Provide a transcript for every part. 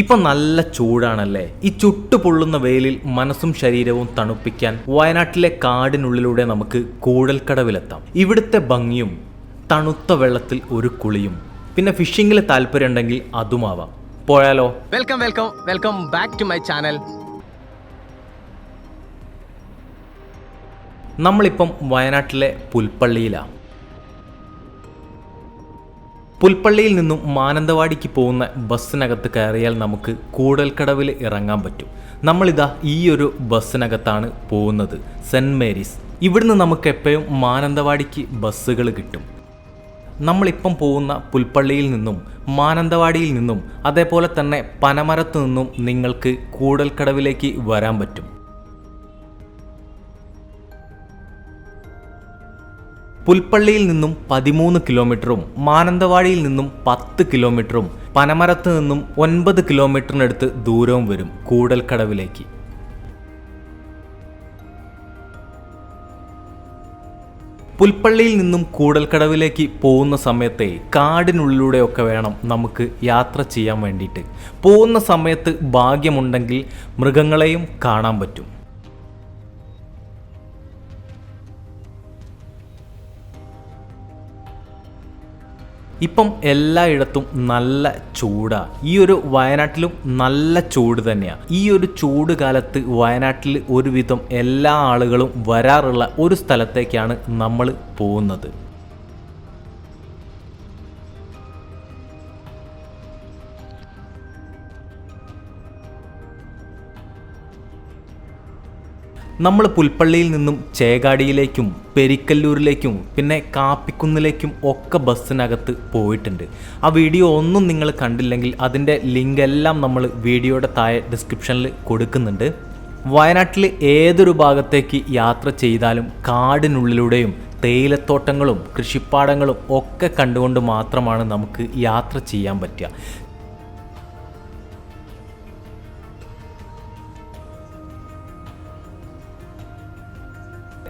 ഇപ്പൊ നല്ല ചൂടാണല്ലേ? ഈ ചുട്ടു പൊള്ളുന്ന വെയിലിൽ മനസ്സും ശരീരവും തണുപ്പിക്കാൻ വയനാട്ടിലെ കാടിനുള്ളിലൂടെ നമുക്ക് കൂഴൽക്കടവിലെത്താം ഇവിടുത്തെ ഭംഗിയും തണുത്ത വെള്ളത്തിൽ ഒരു കുളിയും. പിന്നെ ഫിഷിങ്ങിൽ താല്പര്യമുണ്ടെങ്കിൽ അതുമാവാം. പോയാലോ? Welcome welcome welcome back to my channel. നമ്മളിപ്പം വയനാട്ടിലെ പുൽപ്പള്ളിയിലാണ് പുൽപ്പള്ളിയിൽ നിന്നും മാനന്തവാടിക്ക് പോകുന്ന ബസ്സിനകത്ത് കയറിയാൽ നമുക്ക് കൂടൽക്കടവിൽ ഇറങ്ങാൻ പറ്റും. നമ്മളിതാ ഈ ഒരു ബസ്സിനകത്താണ് പോകുന്നത് സെന്റ് മേരീസ്. ഇവിടുന്ന് നമുക്ക് എപ്പോഴും മാനന്തവാടിക്ക് ബസ്സുകൾ കിട്ടും. നമ്മളിപ്പം പോകുന്ന പുൽപ്പള്ളിയിൽ നിന്നും മാനന്തവാടിയിൽ നിന്നും അതേപോലെ തന്നെ പനമരത്ത് നിന്നും നിങ്ങൾക്ക് കൂടൽക്കടവിലേക്ക് വരാൻ പറ്റും. പുൽപ്പള്ളിയിൽ നിന്നും പതിമൂന്ന് കിലോമീറ്ററും മാനന്തവാടിയിൽ നിന്നും പത്ത് കിലോമീറ്ററും പനമരത്ത് നിന്നും ഒൻപത് കിലോമീറ്ററിനടുത്ത് ദൂരവും വരും കൂടൽക്കടവിലേക്ക്. പുൽപ്പള്ളിയിൽ നിന്നും കൂടൽക്കടവിലേക്ക് പോകുന്ന സമയത്തെ കാടിനുള്ളിലൂടെയൊക്കെ വേണം നമുക്ക് യാത്ര ചെയ്യാൻ വേണ്ടിയിട്ട്. പോകുന്ന സമയത്ത് ഭാഗ്യമുണ്ടെങ്കിൽ മൃഗങ്ങളെയും കാണാൻ പറ്റും. ഇപ്പം എല്ലായിടത്തും നല്ല ചൂടാ. ഈ ഒരു വയനാട്ടിലും നല്ല ചൂട് തന്നെയാണ് ഈ ഒരു ചൂട് കാലത്ത് വയനാട്ടിൽ ഒരുവിധം എല്ലാ ആളുകളും വരാറുള്ള ഒരു സ്ഥലത്തേക്കാണ് നമ്മൾ പോകുന്നത്. നമ്മൾ പുൽപ്പള്ളിയിൽ നിന്നും ചേകാടിയിലേക്കും പെരിക്കല്ലൂരിലേക്കും പിന്നെ കാപ്പിക്കുന്നിലേക്കും ഒക്കെ ബസ്സിനകത്ത് പോയിട്ടുണ്ട്. ആ വീഡിയോ ഒന്നും നിങ്ങൾ കണ്ടില്ലെങ്കിൽ അതിന്റെ ലിങ്ക് എല്ലാം നമ്മൾ വീഡിയോയുടെ താഴെ ഡിസ്ക്രിപ്ഷനിൽ കൊടുക്കുന്നുണ്ട്. വയനാട്ടിൽ ഏതൊരു ഭാഗത്തേക്ക് യാത്ര ചെയ്താലും കാടിനുള്ളിലൂടെയും തേയിലത്തോട്ടങ്ങളും കൃഷിപ്പാടങ്ങളും ഒക്കെ കണ്ടുകൊണ്ട് മാത്രമാണ് നമുക്ക് യാത്ര ചെയ്യാൻ പറ്റുക.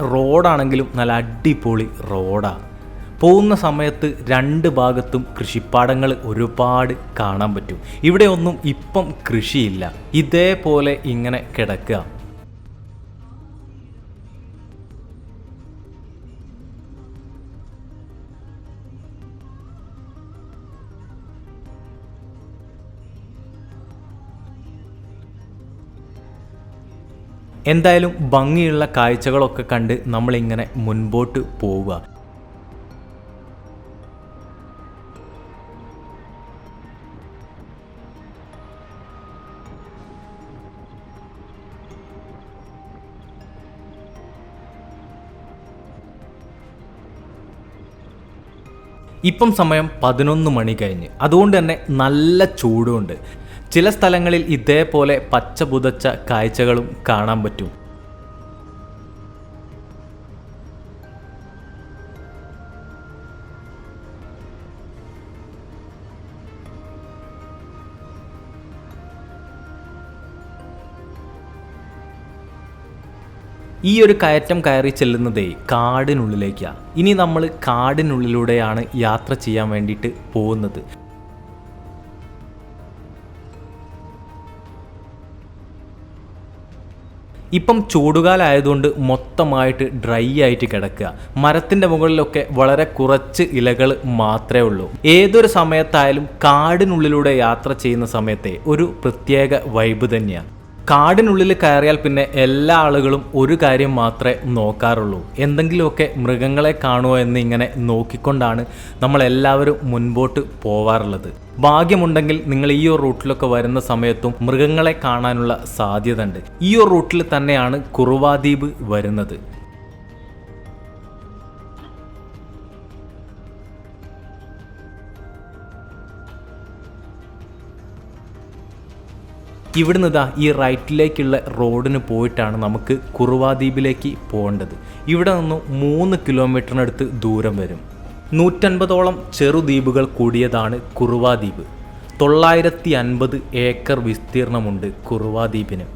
റോഡാണെങ്കിലും നല്ല അടിപൊളി റോഡാണ് പോകുന്ന സമയത്ത് രണ്ട് ഭാഗത്തും കൃഷിപ്പാടങ്ങൾ ഒരുപാട് കാണാൻ പറ്റും. ഇവിടെയൊന്നും ഇപ്പം കൃഷിയില്ല. ഇതേപോലെ ഇങ്ങനെ കിടക്കുക. എന്തായാലും ഭംഗിയുള്ള കാഴ്ചകളൊക്കെ കണ്ട് നമ്മളിങ്ങനെ മുൻപോട്ട് പോവുക. ഇപ്പം സമയം പതിനൊന്ന് മണി കഴിഞ്ഞ്. അതുകൊണ്ട് തന്നെ നല്ല ചൂടുണ്ട്. ചില സ്ഥലങ്ങളിൽ ഇതേപോലെ പച്ച പുതച്ച കാഴ്ചകളും കാണാൻ പറ്റും. ഈ ഒരു കയറ്റം കയറി ചെല്ലുന്നതേ കാടിനുള്ളിലേക്കാണ് ഇനി നമ്മൾ കാടിനുള്ളിലൂടെയാണ് യാത്ര ചെയ്യാൻ വേണ്ടിയിട്ട് പോകുന്നത്. ഇപ്പം ചൂടുകാലായതുകൊണ്ട് മൊത്തമായിട്ട് ഡ്രൈ ആയിട്ട് കിടക്കുക. മരത്തിന്റെ മുകളിലൊക്കെ വളരെ കുറച്ച് ഇലകൾ മാത്രമേ ഉള്ളൂ. ഏതൊരു സമയത്തായാലും കാടിനുള്ളിലൂടെ യാത്ര ചെയ്യുന്ന സമയത്തെ ഒരു പ്രത്യേക വൈബ് തന്നെയാണ് കാടിനുള്ളിൽ കയറിയാൽ പിന്നെ എല്ലാ ആളുകളും ഒരു കാര്യം മാത്രമേ നോക്കാറുള്ളൂ. എന്തെങ്കിലുമൊക്കെ മൃഗങ്ങളെ കാണുമോ എന്ന് ഇങ്ങനെ നോക്കിക്കൊണ്ടാണ് നമ്മളെല്ലാവരും മുൻപോട്ട് പോവാറുള്ളത്. ഭാഗ്യമുണ്ടെങ്കിൽ നിങ്ങൾ ഈ ഒരു റൂട്ടിലൊക്കെ വരുന്ന സമയത്തും മൃഗങ്ങളെ കാണാനുള്ള സാധ്യത ഉണ്ട് ഈ ഒരു റൂട്ടിൽ തന്നെയാണ് കുറുവാദ്വീപ് വരുന്നത്. ഇവിടുന്ന് ഇതാ ഈ റൈറ്റിലേക്കുള്ള റോഡിന് പോയിട്ടാണ് നമുക്ക് കുറുവാദ്വീപിലേക്ക് പോകേണ്ടത്. ഇവിടെ നിന്ന് മൂന്ന് കിലോമീറ്ററിനടുത്ത് ദൂരം വരും. നൂറ്റൻപതോളം ചെറുദ്വീപുകൾ കൂടിയതാണ് കുറുവാദ്വീപ്. തൊള്ളായിരത്തി അൻപത് ഏക്കർ വിസ്തീർണമുണ്ട് കുറുവാദ്വീപിന്.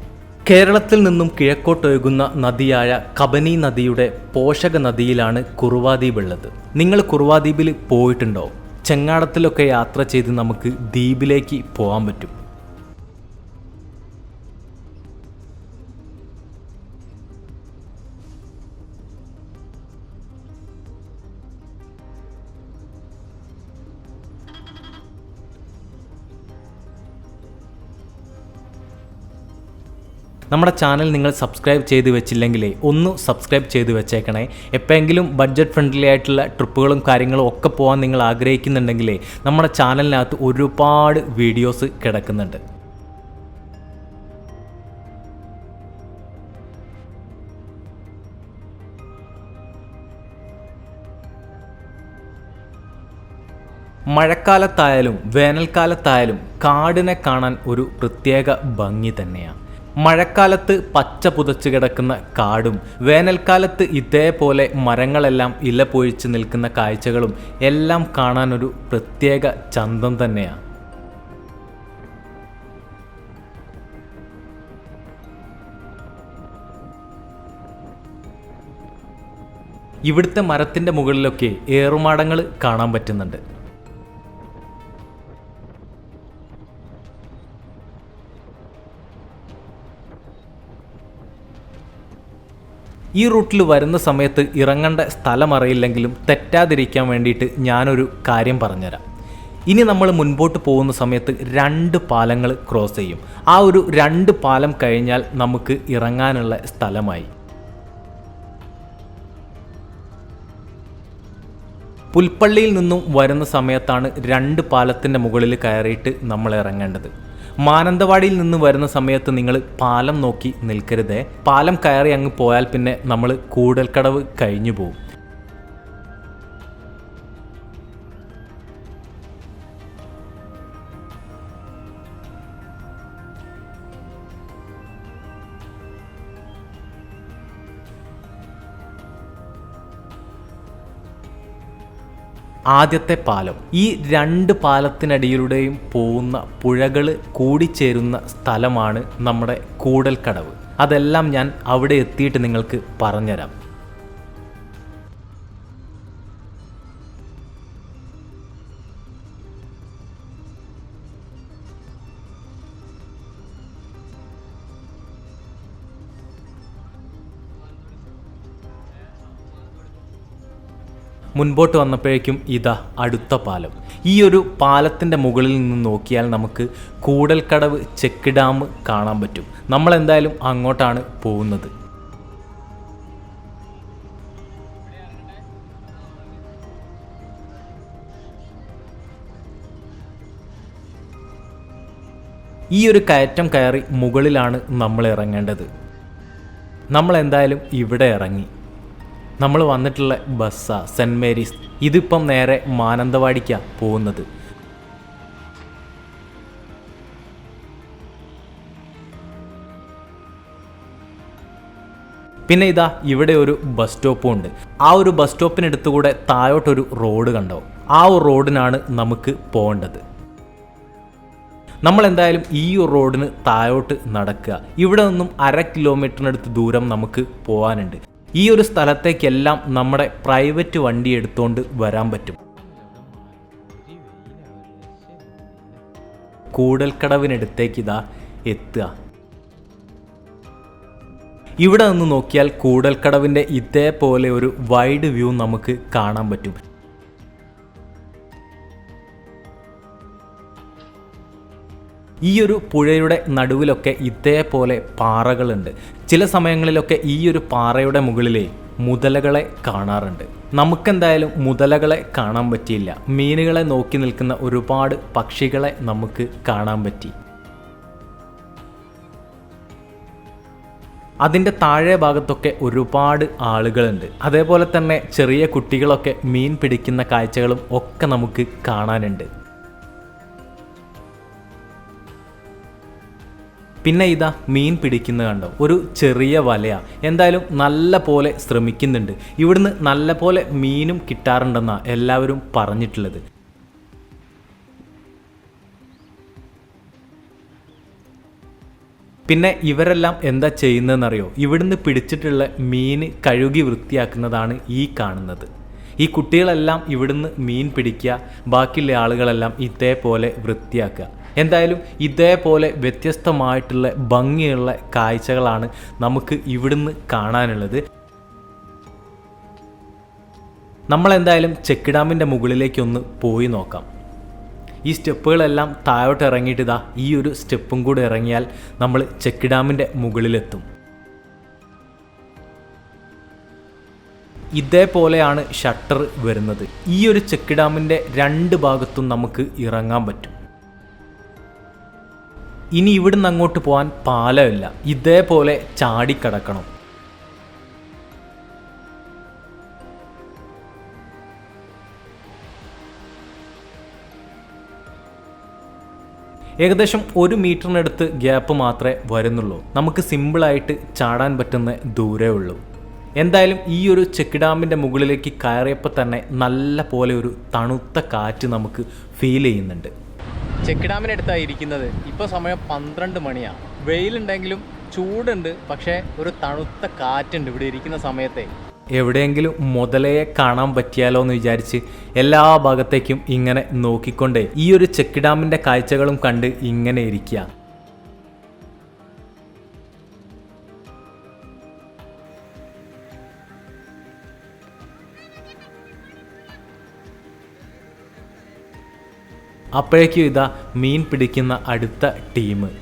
കേരളത്തിൽ നിന്നും കിഴക്കോട്ടൊഴുകുന്ന നദിയായ കബനി നദിയുടെ പോഷക നദിയിലാണ് കുറുവാദ്വീപ് ഉള്ളത് നിങ്ങൾ കുറുവാദ്വീപിൽ പോയിട്ടുണ്ടോ? ചെങ്ങാടത്തിലൊക്കെ യാത്ര ചെയ്ത് നമുക്ക് ദ്വീപിലേക്ക് പോകാൻ പറ്റും. നമ്മുടെ ചാനൽ നിങ്ങൾ സബ്സ്ക്രൈബ് ചെയ്ത് വെച്ചില്ലെങ്കിലേ ഒന്ന് സബ്സ്ക്രൈബ് ചെയ്ത് വെച്ചേക്കണേ. എപ്പോഴെങ്കിലും ബഡ്ജറ്റ് ഫ്രണ്ട്ലി ആയിട്ടുള്ള ട്രിപ്പുകളും കാര്യങ്ങളും ഒക്കെ പോകാൻ നിങ്ങൾ ആഗ്രഹിക്കുന്നുണ്ടെങ്കിലേ നമ്മുടെ ചാനലിനകത്ത് ഒരുപാട് വീഡിയോസ് കിടക്കുന്നുണ്ട്. മഴക്കാലത്തായാലും വേനൽക്കാലത്തായാലും കാടിനെ കാണാൻ ഒരു പ്രത്യേക ഭംഗി തന്നെയാണ് മഴക്കാലത്ത് പച്ച പുതച്ചു കിടക്കുന്ന കാടും വേനൽക്കാലത്ത് ഇതേപോലെ മരങ്ങളെല്ലാം ഇല പൊഴിച്ച് നിൽക്കുന്ന കാഴ്ചകളും എല്ലാം കാണാൻ ഒരു പ്രത്യേക ചന്തം തന്നെയാണ് ഇവിടുത്തെ മരത്തിന്റെ മുകളിലൊക്കെ ഏറുമാടങ്ങൾ കാണാൻ പറ്റുന്നുണ്ട്. ഈ റൂട്ടിൽ വരുന്ന സമയത്ത് ഇറങ്ങേണ്ട സ്ഥലം അറിയില്ലെങ്കിലും തെറ്റാതിരിക്കാൻ വേണ്ടിയിട്ട് ഞാനൊരു കാര്യം പറഞ്ഞുതരാം. ഇനി നമ്മൾ മുൻപോട്ട് പോകുന്ന സമയത്ത് രണ്ട് പാലങ്ങൾ ക്രോസ് ചെയ്യും. ആ ഒരു രണ്ട് പാലം കഴിഞ്ഞാൽ നമുക്ക് ഇറങ്ങാനുള്ള സ്ഥലമായി. പുൽപ്പള്ളിയിൽ നിന്നും വരുന്ന സമയത്താണ് രണ്ട് പാലത്തിന്റെ മുകളിൽ കയറിയിട്ട് നമ്മൾ ഇറങ്ങേണ്ടത്. മാനന്തവാടിയിൽ നിന്ന് വരുന്ന സമയത്ത് നിങ്ങൾ പാലം നോക്കി നിൽക്കരുതേ. പാലം കയറി അങ്ങ് പോയാൽ പിന്നെ നമ്മൾ കൂടൽക്കടവ് കഴിഞ്ഞു പോകും ആദ്യത്തെ പാലം. ഈ രണ്ട് പാലത്തിനടിയിലൂടെയും പോകുന്ന പുഴകൾ കൂടിച്ചേരുന്ന സ്ഥലമാണ് നമ്മുടെ കൂടൽക്കടവ്. അതെല്ലാം ഞാൻ അവിടെ എത്തിയിട്ട് നിങ്ങൾക്ക് പറഞ്ഞുതരാം. മുൻപോട്ട് വന്നപ്പോഴേക്കും ഇതാ അടുത്ത പാലം. ഈ ഒരു പാലത്തിന്റെ മുകളിൽ നിന്ന് നോക്കിയാൽ നമുക്ക് കൂടൽക്കടവ് ചെക്ക് ഡാം കാണാൻ പറ്റും. നമ്മൾ എന്തായാലും അങ്ങോട്ടാണ് പോകുന്നത്. ഈ ഒരു കയറ്റം കയറി മുകളിലാണ് നമ്മൾ ഇറങ്ങേണ്ടത്. നമ്മൾ എന്തായാലും ഇവിടെ ഇറങ്ങി. നമ്മൾ വന്നിട്ടുള്ള ബസ്സാ സെന്റ് മേരീസ്. ഇതിപ്പം നേരെ മാനന്തവാടിക്കാണ് പോകുന്നത്. പിന്നെ ഇതാ ഇവിടെ ഒരു ബസ് സ്റ്റോപ്പും ഉണ്ട് ആ ഒരു ബസ് സ്റ്റോപ്പിനടുത്തുകൂടെ താഴോട്ടൊരു റോഡ് കണ്ടോ? ആ ഒരു റോഡിനാണ് നമുക്ക് പോകേണ്ടത്. നമ്മൾ എന്തായാലും ഈ ഒരു റോഡിന് താഴോട്ട് നടക്കുക. ഇവിടെ നിന്നും അര കിലോമീറ്ററിനടുത്ത് ദൂരം നമുക്ക് പോകാനുണ്ട് ഈ ഒരു സ്ഥലത്തേക്കെല്ലാം നമ്മുടെ പ്രൈവറ്റ് വണ്ടി എടുത്തുകൊണ്ട് വരാൻ പറ്റും. കൂടൽക്കടവിനടുത്തേക്ക് ഇതാ എത്തുക. ഇവിടെ നിന്ന് നോക്കിയാൽ കൂടൽക്കടവിന്റെ ഇതേപോലെ ഒരു വൈഡ് വ്യൂ നമുക്ക് കാണാൻ പറ്റും. ഈ ഒരു പുഴയുടെ നടുവിലൊക്കെ ഇതേപോലെ പാറകളുണ്ട്. ചില സമയങ്ങളിലൊക്കെ ഈ ഒരു പാറയുടെ മുകളിലെ മുതലകളെ കാണാറുണ്ട്. നമുക്കെന്തായാലും മുതലകളെ കാണാൻ പറ്റിയില്ല. മീനുകളെ നോക്കി നിൽക്കുന്ന ഒരുപാട് പക്ഷികളെ നമുക്ക് കാണാൻ പറ്റി. അതിന്റെ താഴെ ഭാഗത്തൊക്കെ ഒരുപാട് ആളുകളുണ്ട്. അതേപോലെ തന്നെ ചെറിയ കുട്ടികളൊക്കെ മീൻ പിടിക്കുന്ന കാഴ്ചകളും ഒക്കെ നമുക്ക് കാണാനുണ്ട്. പിന്നെ ഇതാ മീൻ പിടിക്കുന്ന കണ്ടോ? ഒരു ചെറിയ വലയാ. എന്തായാലും നല്ല പോലെ ശ്രമിക്കുന്നുണ്ട്. ഇവിടുന്ന് നല്ല പോലെ മീനും കിട്ടാറുണ്ടെന്നാണ് എല്ലാവരും പറഞ്ഞിട്ടുള്ളത്. പിന്നെ ഇവരെല്ലാം എന്താ ചെയ്യുന്നതെന്നറിയോ? ഇവിടുന്ന് പിടിച്ചിട്ടുള്ള മീൻ കഴുകി വൃത്തിയാക്കുന്നതാണ് ഈ കാണുന്നത്. ഈ കുട്ടികളെല്ലാം ഇവിടുന്ന് മീൻ പിടിക്കുക ബാക്കിയുള്ള ആളുകളെല്ലാം ഇതേപോലെ വൃത്തിയാക്കുക. എന്തായാലും ഇതേപോലെ വ്യത്യസ്തമായിട്ടുള്ള ഭംഗിയുള്ള കാഴ്ചകളാണ് നമുക്ക് ഇവിടുന്ന് കാണാനുള്ളത്. നമ്മളെന്തായാലും ചെക്ക് ഡാമിന്റെ മുകളിലേക്കൊന്ന് പോയി നോക്കാം. ഈ സ്റ്റെപ്പുകളെല്ലാം താഴോട്ട് ഇറങ്ങിയിട്ട് ഇതാ ഈ ഒരു സ്റ്റെപ്പും കൂടെ ഇറങ്ങിയാൽ നമ്മൾ ചെക്ക് ഡാമിന്റെ മുകളിലെത്തും. ഇതേപോലെയാണ് ഷട്ടർ വരുന്നത്. ഈ ഒരു ചെക്ക് ഡാമിന്റെ രണ്ട് ഭാഗത്തും നമുക്ക് ഇറങ്ങാൻ പറ്റും. ഇനി ഇവിടുന്ന് അങ്ങോട്ട് പോകാൻ പാലമില്ല. ഇതേപോലെ ചാടിക്കടക്കണം. ഏകദേശം ഒരു മീറ്ററിനടുത്ത് ഗ്യാപ്പ് മാത്രമേ വരുന്നുള്ളൂ. നമുക്ക് സിമ്പിളായിട്ട് ചാടാൻ പറ്റുന്ന ദൂരേ ഉള്ളൂ. എന്തായാലും ഈ ഒരു ചെക്ക് ഡാമിന്റെ മുകളിലേക്ക് കയറിയപ്പോൾ തന്നെ നല്ല പോലെ ഒരു തണുത്ത കാറ്റ് നമുക്ക് ഫീൽ ചെയ്യുന്നുണ്ട്. ചെക്ക് ഡാമിനടുത്താണ് ഇരിക്കുന്നത് ഇപ്പോൾ സമയം പന്ത്രണ്ട് മണിയാണ് വെയിലുണ്ടെങ്കിലും ചൂടുണ്ട് പക്ഷേ ഒരു തണുത്ത കാറ്റുണ്ട് ഇവിടെ ഇരിക്കുന്ന സമയത്തെ. എവിടെയെങ്കിലും മുതലയെ കാണാൻ പറ്റിയാലോ എന്ന് വിചാരിച്ച് എല്ലാ ഭാഗത്തേക്കും ഇങ്ങനെ നോക്കിക്കൊണ്ട് ഈ ഒരു ചെക്ക് ഡാമിന്റെ കാഴ്ചകളും കണ്ട് ഇങ്ങനെ ഇരിക്കുക അപ്പോഴേക്കും ഇതാ മീൻ പിടിക്കുന്ന അടുത്ത ടീം.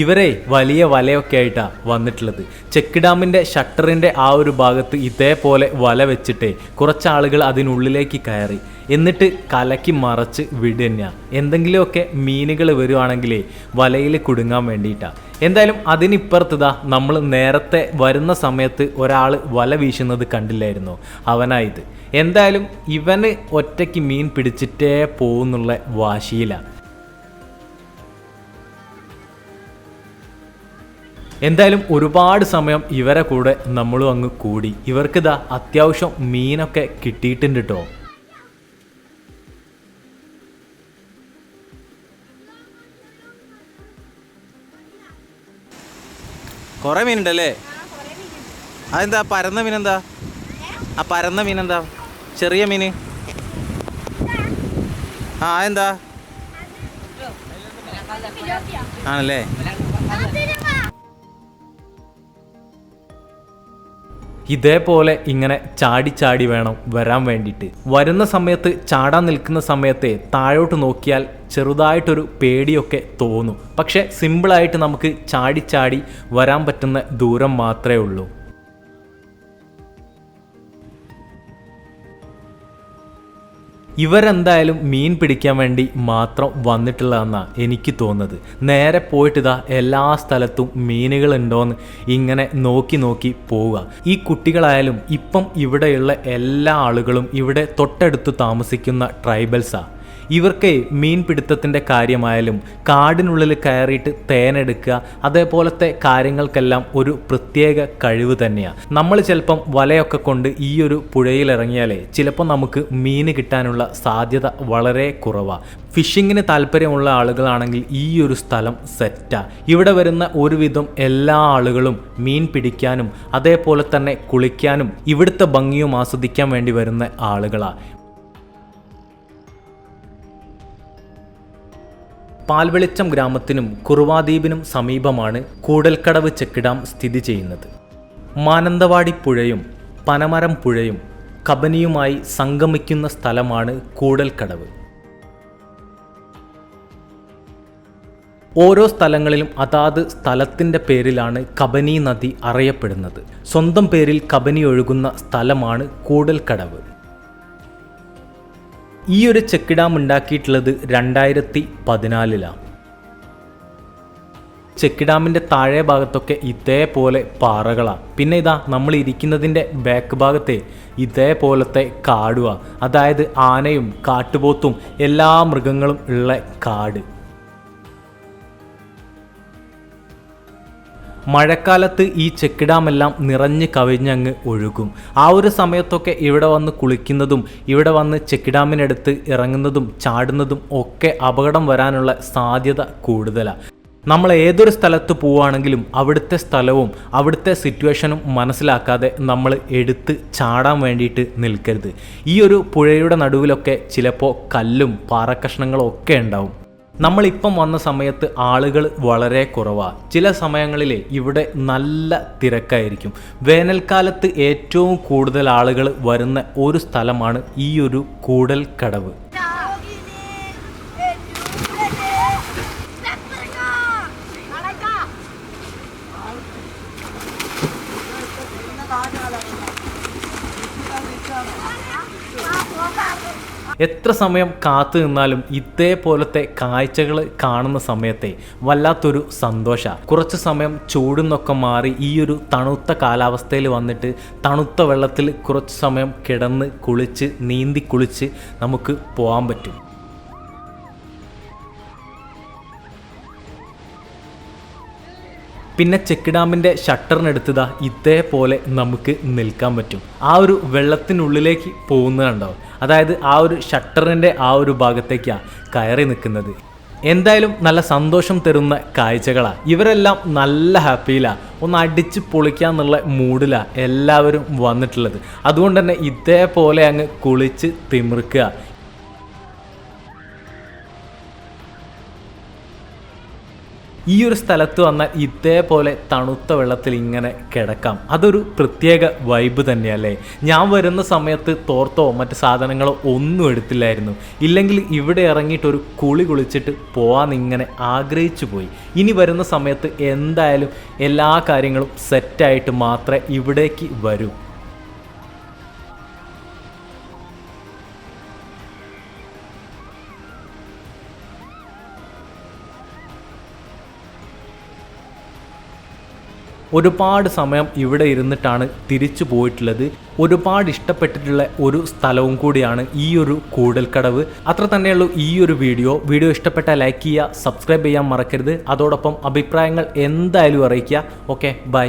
ഇവരെ വലിയ വലയൊക്കെ ആയിട്ടാണ് വന്നിട്ടുള്ളത്. ചെക്ക് ഡാമിന്റെ ഷട്ടറിന്റെ ആ ഒരു ഭാഗത്ത് ഇതേപോലെ വല വെച്ചിട്ട് കുറച്ച് ആളുകൾ അതിനുള്ളിലേക്ക് കയറി. എന്നിട്ട് കലക്കി മറച്ച് വിടുക എന്തെങ്കിലുമൊക്കെ മീനുകൾ വരുവാണെങ്കിൽ വലയിൽ കുടുങ്ങാൻ വേണ്ടിയിട്ടാണ് എന്തായാലും അതിനിപ്പുറത്ത് ഇതാ നമ്മൾ നേരത്തെ വരുന്ന സമയത്ത് ഒരാൾ വല വീശുന്നത് കണ്ടില്ലായിരുന്നു? അവനായത് എന്തായാലും ഇവന് ഒറ്റയ്ക്ക് മീൻ പിടിച്ചിട്ടേ പോകുന്നുള്ള വാശിയിലാണ് എന്തായാലും ഒരുപാട് സമയം ഇവരെ കൂടെ നമ്മളും അങ്ങ് കൂടി. ഇവർക്ക് ഇവർക്കിതാ അത്യാവശ്യം മീനൊക്കെ കിട്ടിയിട്ടുണ്ട് കേട്ടോ കുറേ മീനുണ്ടല്ലേ? അതെന്താ പരന്ന മീനെന്താ? ആ പരന്ന മീനെന്താ? ചെറിയ മീന്? ആ അതെന്താ? ആണല്ലേ? ഇതേപോലെ ഇങ്ങനെ ചാടി ചാടി വേണം വരാൻ വേണ്ടിയിട്ട്. വരുന്ന സമയത്ത് ചാടാൻ നിൽക്കുന്ന സമയത്തെ താഴോട്ട് നോക്കിയാൽ ചെറുതായിട്ടൊരു പേടിയൊക്കെ തോന്നും. പക്ഷേ സിമ്പിളായിട്ട് നമുക്ക് ചാടി ചാടി വരാൻ പറ്റുന്ന ദൂരം മാത്രമേ ഉള്ളൂ. ഇവരെന്തായാലും മീൻ പിടിക്കാൻ വേണ്ടി മാത്രം വന്നിട്ടുള്ളതെന്നാണ് എനിക്ക് തോന്നുന്നത്. നേരെ പോയിട്ട് ഇതാ എല്ലാ സ്ഥലത്തും മീനുകൾ ഉണ്ടോയെന്ന് ഇങ്ങനെ നോക്കി നോക്കി പോവുക. ഈ കുട്ടികളായാലും ഇപ്പം ഇവിടെയുള്ള എല്ലാ ആളുകളും ഇവിടെ തൊട്ടടുത്ത് താമസിക്കുന്ന ട്രൈബൽസാണ് ഇവർക്ക് മീൻ പിടുത്തത്തിന്റെ കാര്യമായാലും കാടിനുള്ളിൽ കയറിയിട്ട് തേനെടുക്കുക അതേപോലത്തെ കാര്യങ്ങൾക്കെല്ലാം ഒരു പ്രത്യേക കഴിവ് തന്നെയാണ് നമ്മൾ ചിലപ്പം വലയൊക്കെ കൊണ്ട് ഈ ഒരു പുഴയിലിറങ്ങിയാലേ ചിലപ്പോൾ നമുക്ക് മീൻ കിട്ടാനുള്ള സാധ്യത വളരെ കുറവാണ് ഫിഷിങ്ങിന് താല്പര്യമുള്ള ആളുകളാണെങ്കിൽ ഈ ഒരു സ്ഥലം സെറ്റാ. ഇവിടെ വരുന്ന ഒരുവിധം എല്ലാ ആളുകളും മീൻ പിടിക്കാനും അതേപോലെ തന്നെ കുളിക്കാനും ഇവിടുത്തെ ഭംഗിയും ആസ്വദിക്കാൻ വേണ്ടി വരുന്ന ആളുകളാണ് പാൽവെളിച്ചം ഗ്രാമത്തിനും കുറുവാദ്വീപിനും സമീപമാണ് കൂടൽക്കടവ് ചെക്ക് ഡാം സ്ഥിതി ചെയ്യുന്നത്. മാനന്തവാടി പുഴയും പനമരം പുഴയും കബനിയുമായി സംഗമിക്കുന്ന സ്ഥലമാണ് കൂടൽക്കടവ്. ഓരോ സ്ഥലങ്ങളിലും അതാത് സ്ഥലത്തിന്റെ പേരിലാണ് കബനി നദി അറിയപ്പെടുന്നത്. സ്വന്തം പേരിൽ കബനി ഒഴുകുന്ന സ്ഥലമാണ് കൂടൽക്കടവ്. ഈ ഒരു ചെക്ക് ഡാം ഉണ്ടാക്കിയിട്ടുള്ളത് രണ്ടായിരത്തി പതിനാലിലാണ് ചെക്ക് ഡാമിന്റെ താഴെ ഭാഗത്തൊക്കെ ഇതേപോലെ പാറകളാണ് പിന്നെ ഇതാ നമ്മൾ ഇരിക്കുന്നതിന്റെ ബാക്ക് ഭാഗത്തെ ഇതേപോലത്തെ കാടുക അതായത് ആനയും കാട്ടുപോത്തും എല്ലാ മൃഗങ്ങളും ഉള്ള കാട്. മഴക്കാലത്ത് ഈ ചെക്കിടാമെല്ലാം നിറഞ്ഞ് കവിഞ്ഞങ്ങ് ഒഴുകും. ആ ഒരു സമയത്തൊക്കെ ഇവിടെ വന്ന് കുളിക്കുന്നതും ഇവിടെ വന്ന് ചെക്ക് ഡാമിനടുത്ത് ഇറങ്ങുന്നതും ചാടുന്നതും ഒക്കെ അപകടം വരാനുള്ള സാധ്യത കൂടുതലാണ് നമ്മൾ ഏതൊരു സ്ഥലത്ത് പോവുകയാണെങ്കിലും അവിടുത്തെ സ്ഥലവും അവിടുത്തെ സിറ്റുവേഷനും മനസ്സിലാക്കാതെ നമ്മൾ എടുത്ത് ചാടാൻ വേണ്ടിയിട്ട് നിൽക്കരുത്. ഈ ഒരു പുഴയുടെ നടുവിലൊക്കെ ചിലപ്പോൾ കല്ലും പാറക്കഷ്ണങ്ങളും ഒക്കെ ഉണ്ടാവും. നമ്മളിപ്പം വന്ന സമയത്ത് ആളുകൾ വളരെ കുറവാണ് ചില സമയങ്ങളിൽ ഇവിടെ നല്ല തിരക്കായിരിക്കും. വേനൽക്കാലത്ത് ഏറ്റവും കൂടുതൽ ആളുകൾ വരുന്ന ഒരു സ്ഥലമാണ് ഈ ഒരു കൂടൽ കടവ് എത്ര സമയം കാത്തു നിന്നാലും ഇതേപോലത്തെ കാഴ്ചകൾ കാണുന്ന സമയത്തെ വല്ലാത്തൊരു സന്തോഷ. കുറച്ച് സമയം ചൂടുന്നൊക്കെ മാറി ഈ ഒരു തണുത്ത കാലാവസ്ഥയിൽ വന്നിട്ട് തണുത്ത വെള്ളത്തിൽ കുറച്ച് സമയം കിടന്ന് കുളിച്ച് നീന്തി കുളിച്ച് നമുക്ക് പോകാൻ പറ്റും. പിന്നെ ചെക്ക് ഡാമിന്റെ ഷട്ടറിനെടുത്തതാ ഇതേപോലെ നമുക്ക് നിൽക്കാൻ പറ്റും. ആ ഒരു വെള്ളത്തിനുള്ളിലേക്ക് പോകുന്നതുണ്ടാവും അതായത് ആ ഒരു ഷട്ടറിന്റെ ആ ഒരു ഭാഗത്തേക്കാണ് കയറി നിൽക്കുന്നത്. എന്തായാലും നല്ല സന്തോഷം തരുന്ന കാഴ്ചകളാണ് ഇവരെല്ലാം നല്ല ഹാപ്പിയിലാണ് ഒന്ന് അടിച്ച് പൊളിക്കാന്നുള്ള മൂഡിലാണ് എല്ലാവരും വന്നിട്ടുള്ളത്. അതുകൊണ്ട് തന്നെ ഇതേപോലെ അങ്ങ് കുളിച്ച് തിമിർക്കുക. ഈ ഒരു സ്ഥലത്ത് വന്നാൽ ഇതേപോലെ തണുത്ത വെള്ളത്തിൽ ഇങ്ങനെ കിടക്കാം. അതൊരു പ്രത്യേക വൈബ് തന്നെയല്ലേ? ഞാൻ വരുന്ന സമയത്ത് തോർത്തോ മറ്റ് സാധനങ്ങളോ ഒന്നും എടുത്തില്ലായിരുന്നു. ഇല്ലെങ്കിൽ ഇവിടെ ഇറങ്ങിയിട്ട് ഒരു കുളി കുളിച്ചിട്ട് പോകാൻ ഇങ്ങനെ ആഗ്രഹിച്ചു പോയി. ഇനി വരുന്ന സമയത്ത് എന്തായാലും എല്ലാ കാര്യങ്ങളും സെറ്റായിട്ട് മാത്രമേ ഇവിടേക്ക് വരൂ. ഒരുപാട് സമയം ഇവിടെ ഇരുന്നിട്ടാണ് തിരിച്ചു പോയിട്ടുള്ളത്. ഒരുപാട് ഇഷ്ടപ്പെട്ടിട്ടുള്ള ഒരു സ്ഥലവും കൂടിയാണ് ഈ ഒരു കൂടൽക്കടവ്. അത്ര തന്നെയുള്ളൂ ഈ ഒരു വീഡിയോ. വീഡിയോ ഇഷ്ടപ്പെട്ട ലൈക്ക് ചെയ്യുക സബ്സ്ക്രൈബ് ചെയ്യാൻ മറക്കരുത്. അതോടൊപ്പം അഭിപ്രായങ്ങൾ എന്തായാലും അറിയിക്കുക. Okay bye.